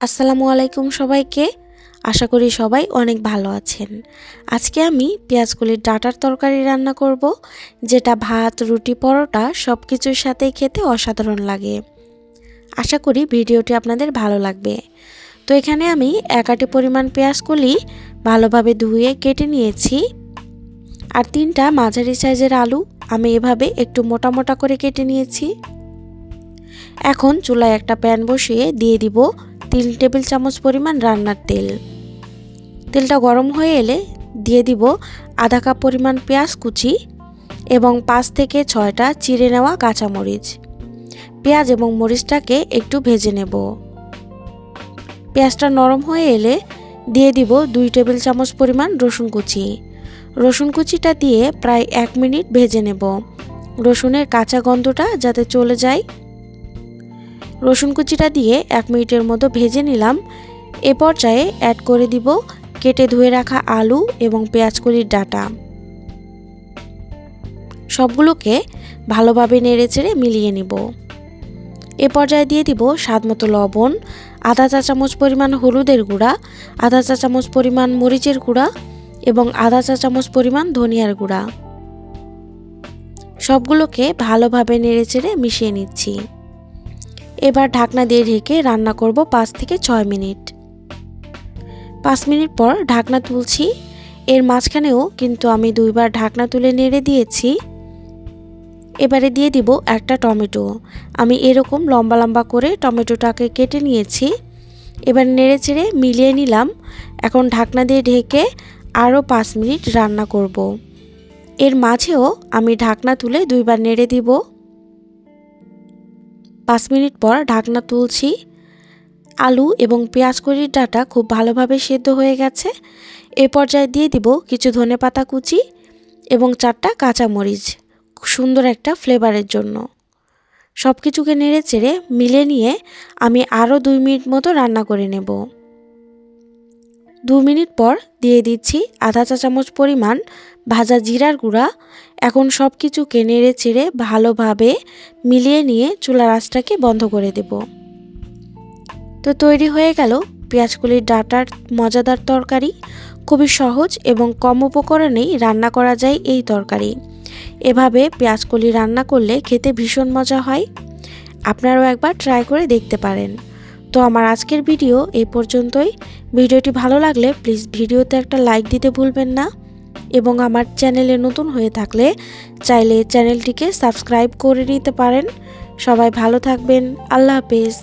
আসসালামু আলাইকুম সবাইকে। আশা করি সবাই অনেক ভালো আছেন। আজকে আমি পেঁয়াজগুলির ডাটার তরকারি রান্না করব, যেটা ভাত, রুটি, পরোটা সব কিছুর সাথেই খেতে অসাধারণ লাগে। আশা করি ভিডিওটি আপনাদের ভালো লাগবে। তো এখানে আমি একাটি পরিমাণ পেঁয়াজগুলি ভালোভাবে ধুয়ে কেটে নিয়েছি। আর তিনটা মাঝারি সাইজের আলু আমি এভাবে একটু মোটা মোটা করে কেটে নিয়েছি। এখন চুলায় একটা প্যান বসিয়ে দিয়ে দিব তিন টেবিল চামচ পরিমাণ রান্নার তেল। তেলটা গরম হয়ে এলে দিয়ে দিব আধা কাপ পরিমাণ পেঁয়াজ কুচি এবং পাঁচ থেকে ছয়টা চিড়ে নেওয়া কাঁচামরিচ। পেঁয়াজ এবং মরিচটাকে একটু ভেজে নেব। পেঁয়াজটা নরম হয়ে এলে দিয়ে দিব দুই টেবিল চামচ পরিমাণ রসুন কুচি। রসুন কুচিটা দিয়ে প্রায় এক মিনিট ভেজে নেব। রসুনের কাঁচা গন্ধটা যাতে চলে যায় রসুন কুচিটা দিয়ে এক মিনিটের মতো ভেজে নিলাম। এ পর্যায়ে অ্যাড করে দিব কেটে ধুয়ে রাখা আলু এবং পেঁয়াজ পেঁয়াজকলির ডাটা। সবগুলোকে ভালোভাবে নেড়ে চেড়ে মিলিয়ে নিব। এ পর্যায়ে দিয়ে দিব স্বাদ মতো লবণ, আধা চা চামচ পরিমাণ হলুদের গুঁড়া, আধা চা চামচ পরিমাণ মরিচের গুঁড়া এবং আধা চা চামচ পরিমাণ ধনিয়ার গুঁড়া। সবগুলোকে ভালোভাবে নেড়ে চেড়ে মিশিয়ে নিচ্ছি। এবার ঢাকনা দিয়ে ঢেকে রান্না করব পাঁচ থেকে ছয় মিনিট। পাঁচ মিনিট পর ঢাকনা তুলছি। এর মাঝখানেও কিন্তু আমি দুইবার ঢাকনা তুলে নেড়ে দিয়েছি। এবারে দিয়ে দিব একটা টমেটো। আমি এরকম লম্বা লম্বা করে টমেটোটাকে কেটে নিয়েছি। এবার নেড়ে চেড়ে মিলিয়ে নিলাম। এখন ঢাকনা দিয়ে ঢেকে আরও পাঁচ মিনিট রান্না করব। এর মাঝেও আমি ঢাকনা তুলে দুইবার নেড়ে দিব। পাঁচ মিনিট পর ঢাকনা তুলছি। আলু এবং পেঁয়াজ কড়ির ডাটা খুব ভালোভাবে সেদ্ধ হয়ে গেছে। এ পর্যায়ে দিয়ে দিব কিছু ধনে পাতা কুচি এবং চারটা কাঁচামরিচ সুন্দর একটা ফ্লেভারের জন্য। সব কিছুকে নেড়ে চেড়ে মিলে নিয়ে আমি আরও দুই মিনিট মতো রান্না করে নেব। দু মিনিট পর দিয়ে দিচ্ছি আধা চা চামচ পরিমাণ ভাজা জিরার গুঁড়া। এখন সব কিছুকে নেড়ে চেড়ে ভালোভাবে মিলিয়ে নিয়ে চুলার আঁচটাকে বন্ধ করে দেব। তো তৈরি হয়ে গেল পেঁয়াজকলির ডাটার মজাদার তরকারি। খুবই সহজ এবং কম উপকরণেই রান্না করা যায় এই তরকারি। এভাবে পেঁয়াজকলি রান্না করলে খেতে ভীষণ মজা হয়। আপনারাও একবার ট্রাই করে দেখতে পারেন। তো আমার আজকের ভিডিও এই পর্যন্তই। ভিডিওটি ভালো লাগলে প্লিজ ভিডিওতে একটা লাইক দিতে ভুলবেন না এবং আমার চ্যানেলে নতুন হয়ে থাকলে চাইলে চ্যানেলটিকে সাবস্ক্রাইব করে নিতে পারেন। সবাই ভালো থাকবেন। আল্লাহ হাফেজ।